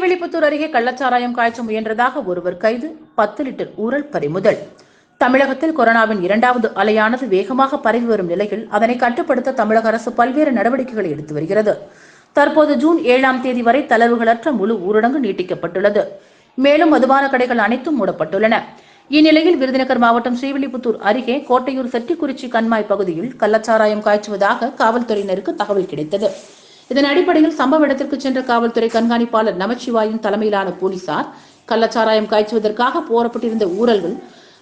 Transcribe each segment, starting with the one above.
ஸ்ரீவில்லிபுத்தூர் அருகே கள்ளச்சாராயம் காய்ச்ச முயன்றதாக ஒருவர் கைது பத்து லிட்டர் ஊரல் பறிமுதல். தமிழகத்தில் கொரோனாவின் இரண்டாவது அலையானது வேகமாக பரவி வரும் நிலையில் அதனை கட்டுப்படுத்த தமிழக அரசு பல்வேறு நடவடிக்கைகளை எடுத்து வருகிறது. தற்போது ஜூன் ஏழாம் தேதி வரை தளர்வுகளற்ற முழு ஊரடங்கு நீட்டிக்கப்பட்டுள்ளது. மேலும் மதுபான கடைகள் அனைத்தும் மூடப்பட்டுள்ளன. இந்நிலையில் விருதுநகர் மாவட்டம் ஸ்ரீவில்லிபுத்தூர் அருகே கோட்டையூர் செட்டிக்குறிச்சி கண்மாய் பகுதியில் கள்ளச்சாராயம் காய்ச்சுவதாக காவல்துறையினருக்கு தகவல் கிடைத்தது. இதன் அடிப்படையில் சம்பவ இடத்திற்கு சென்ற காவல்துறை கண்காணிப்பாளர் நமச்சிவாயின் தலைமையிலான போலீசார் கள்ளச்சாராயம் காய்ச்சுவதற்காக போரப்பட்டிருந்த ஊரல்கள்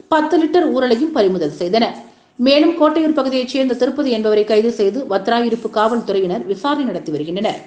பத்து லிட்டர் ஊரலையும் பறிமுதல் செய்தனர் மேலும் கோட்டையூர் பகுதியைச் சேர்ந்த திருப்பதி என்பவரை கைது செய்து வத்ராயிருப்பு காவல்துறையினர் விசாரணை நடத்தி வருகின்றனர்.